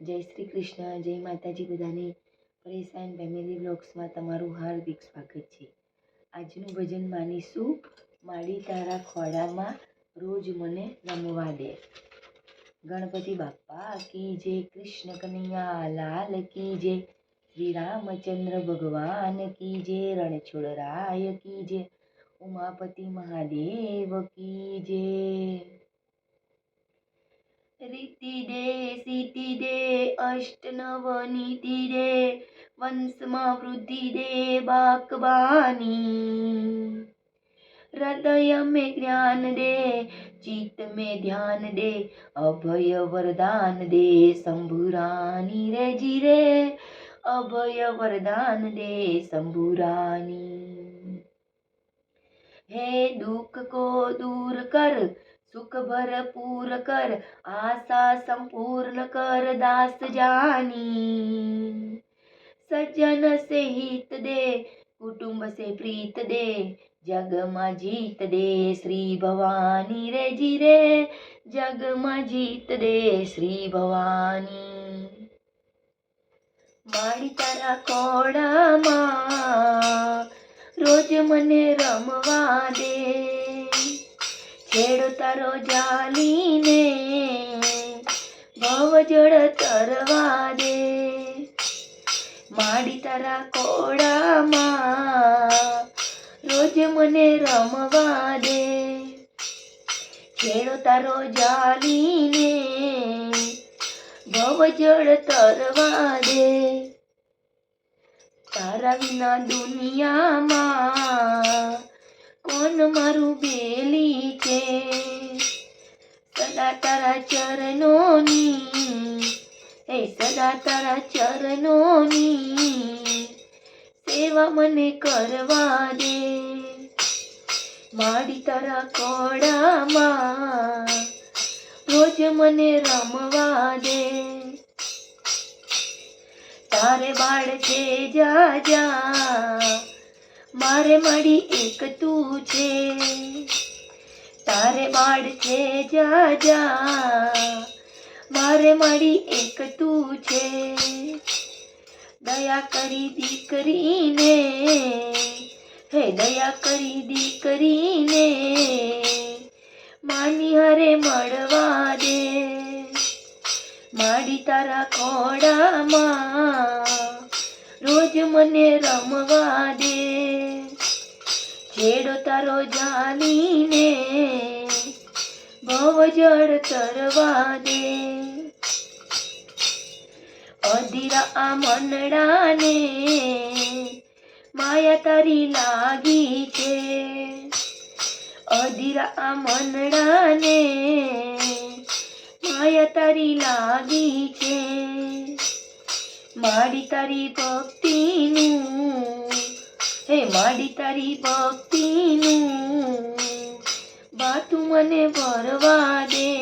જય શ્રી કૃષ્ણ, જય માતાજી બધાને. પરેશાન ફેમિલી બ્લોગ્સમાં તમારું હાર્દિક સ્વાગત છે. આજનું ભજન માનીશું, માડી તારા ખોડામાં રોજ મને રમવા દે. ગણપતિ બાપ્પા કી જે કૃષ્ણ કનૈયા, લાલ કી જે શ્રી રામચંદ્ર ભગવાન કી જે રણછોડરાય કી જે ઉમાપતિ મહાદેવ કી જય. રીતિ દે સીતિ દે અષ્ટનવ નીતિ દે વંશમાં વૃદ્ધિ દે બાકબાની હૃદય મે જ્ઞાન દે ચિત્ત મે ધ્યાન દે અભય વરદાન દે શંભુરાની રે જી રે અભય વરદાન દે શંભુરાની હે દુઃખ કો દૂર કર સુખ ભરપૂર કર, આશા સંપૂર્ણ કર દાસ જાની. સજ્જન સે હિત દે, કુટુંબ સે પ્રીત દે, જગમાં જીત દે શ્રી ભવાની રે જી રે જગમાં જીત દે શ્રી ભવાની. મારી તારા કોડામાં રોજ મને રમવા તારો જાલીને, ભવ જળ તરવા દે. માડી તારા કોડામાં રોજ મને રમવા દે. ખેડો તારો જાલીને, ભવ જળ તરવા દે. તારા વિના દુનિયામાં કોણ મારું બેલી છે? સદા તારા ચરણોની એ સદા તારા ચરણોની સેવા મને કરવા દે. માડી તારા કોડામાં રોજ મને રમવા દે. તારે બાળ છે જા મારે મળી એક તું છે. તારે માડ છે, જા જા. મારે મળી એક તું છે. દયા કરી દીકરીને, હે દયા કરી દીકરીને, માની હરે મળવા દે. માડી તારા ખોડામાં રોજ મને રમવા દે. છેડો તારો જાલીને ભવ જળ તરવા દે અધીરા આ મનડાને, માયા તારી લાગી છે. અધીરા આ મનડાને, માયા તારી લાગી છે. મારી તારી ભક્તિનું હે માડી તારી ભક્તિનું. બાતું મને ભરવા દે.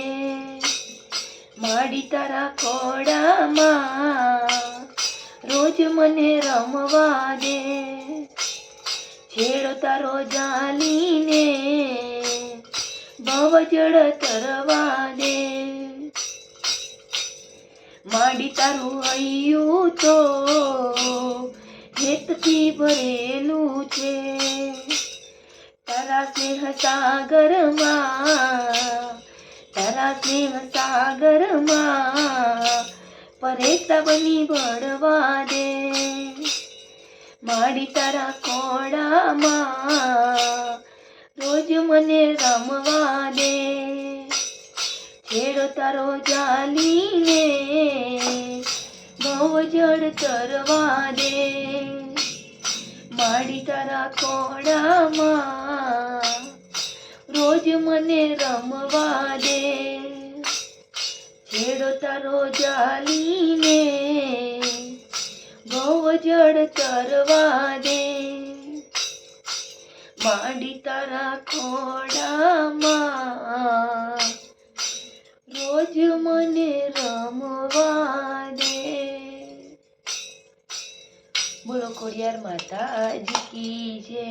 માડી તારા ખોડામાં રોજ મને રમવા દે. છેડો તારો જાલીને ભવ જળ તરવા દે. માડી તારું હૈયું તો હેતથી ભરેલું છે. તારા સ્નેહ સાગરમાં, તારા સ્નેહ સાગરમાં પરેતા બની ભળવા દે. માડી તારા કોડામાં રોજ મને રમવા દે. છેડો તારો જાલીને બહુ જળ તરવા દે. માડી તારા કોડામાં રોજ મને રમવા દે. છેડો તારો જાલીને બહુ જળ કરવા દે. માડી તારા ખોડામાં રોજ મને રમવા બોલો ખોડિયાર માતાજી કી જય